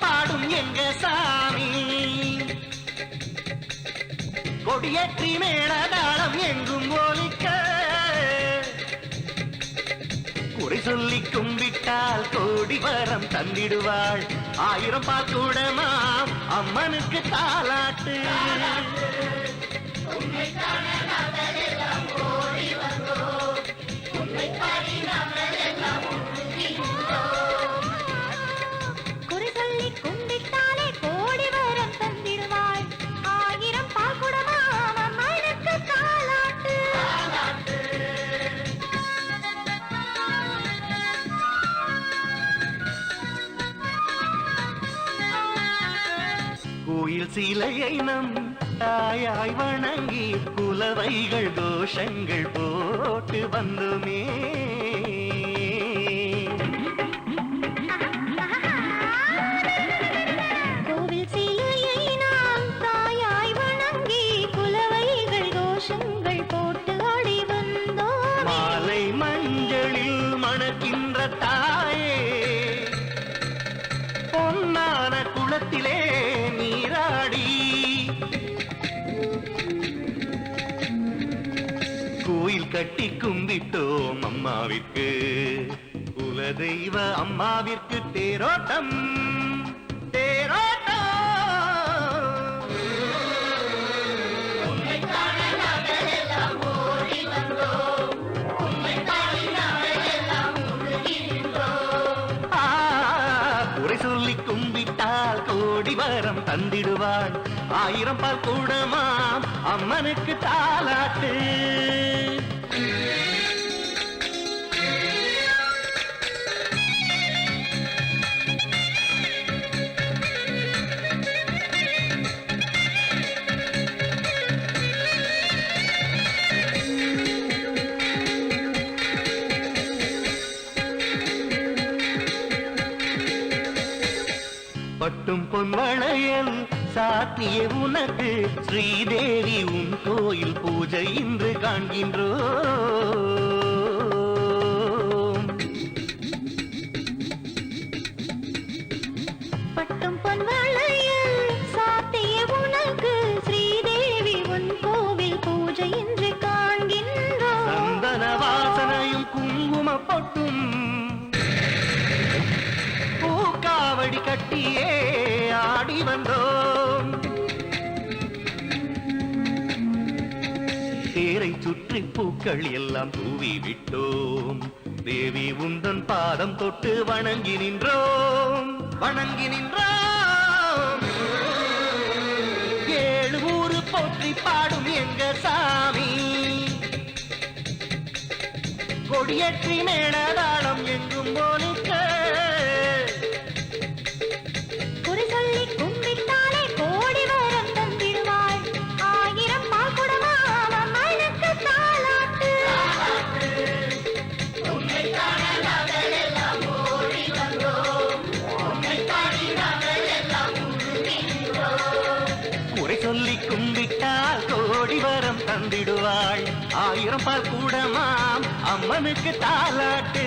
பாடும் எங்க சாமி. கொடியேற்றி மேளதாளம் எங்கும் ஒலிக்க. குறை சொல்லி கும்பிட்டால் கோடி வரம் தந்திடுவாள். ஆயிரம் பாக்கூடமாம் அம்மனுக்கு தாலாட்டு. கோயில் சிலையை நம் தாயாய் வணங்கி குலவைகள் தோஷங்கள் போட்டு வந்துமே. கோவில் சிலையை நாம் தாயாய் வணங்கி குலவைகள் கோஷங்கள் போட்டு ஆடி வந்தோம். மாலை மஞ்சளில் மணக்கின்ற தாயே கட்டி கும்பிட்டோம் அம்மாவிற்கு. குலதெய்வ அம்மாவிற்கு தேரோட்டம் கும்பிட்டால் கோடி வரம் தந்திடுவாள் ஆயிரம் பால் கூடமாம் அம்மனுக்கு தாலாட்டு. பட்டும் பொன்வளையன் சாத்திய உனக்கு ஸ்ரீதேவி உன் கோயில் பூஜை இன்று காண்கின்றோ பூக்காவடி கட்டியே ஆடி வந்தோம். தேரை சுற்றி பூக்கள் எல்லாம் தூவி விட்டோம். தேவி உந்தன் பாதம் தொட்டு வணங்கி நின்றோம். வணங்கி நின்றோம். ஏழு ஊரு போற்றி பாடும் எங்க சாமி. கொடியேற்றி மேலதாளம் எங்கும் ஒலிக்க குறை சொல்லி கும்பிட்டால் கோடி வரம் தந்திடுவாள் ஆயிரம் பால் கூடமாம் அம்மனுக்கு தாலாட்டு.